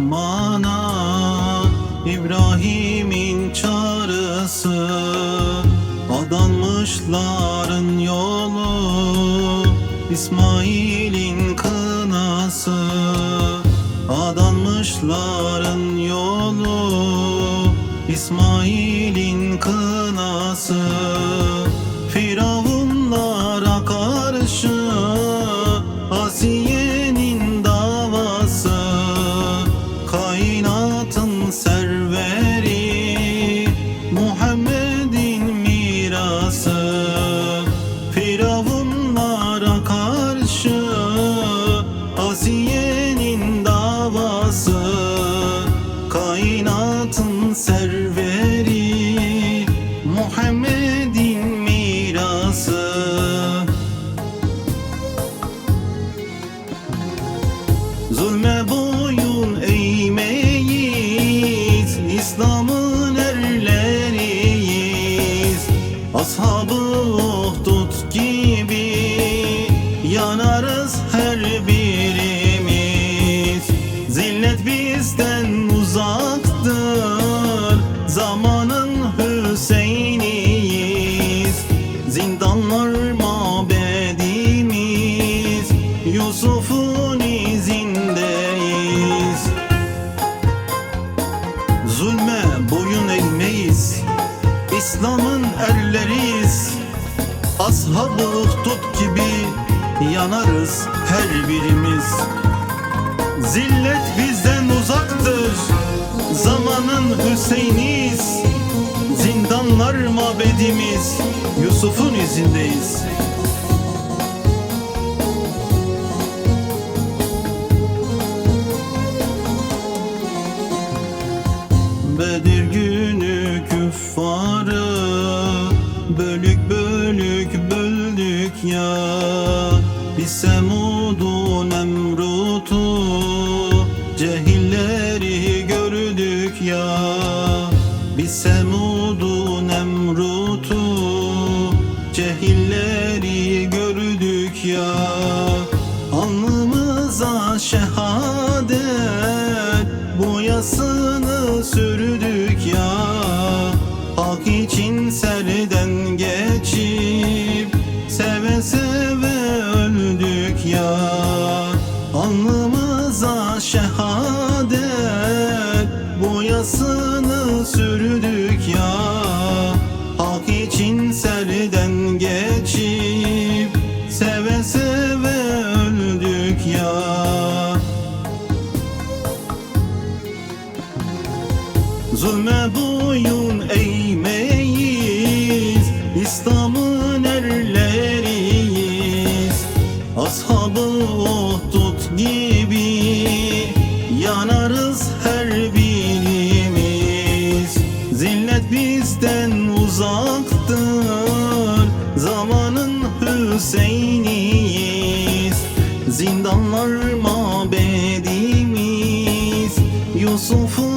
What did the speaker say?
Rahman'a İbrahim'in çağrısı Adanmışların yolu İsmail'in kınası Adanmışların yolu İsmail'in kınası Yanarız her birimiz. Zillet bizden uzaktır Zamanın Hüseyin'iyiz. Zindanlar mabedimiz Yusuf'un izindeyiz. Zulme boyun eğmeyiz İslam'ın erleriyiz. Ashab-ı Uhdud gibi yanarız her birimiz. Zillet bizden uzaktır Zamanın Hüseyin'iyiz Zindanlar mabedimiz Yusuf'un izindeyiz. Bedir günü küffarı Bölük bölük böldük ya Biz Semud'u Nemrut'u Cehilleri gördük ya. Biz Semud'u Nemrut'u Cehilleri gördük ya. Alnımıza şehadet Bu yasını sürdük ya. Hak için serden geçip Zulme boyun eğmeyiz İslam'ın erleriyiz. Ashab-ı Uhdud gibi Yanarız her birimiz. Zillet bizden uzaktır Zamanın Hüseyin'iyiz. Zindanlar mabedimiz Yusuf'un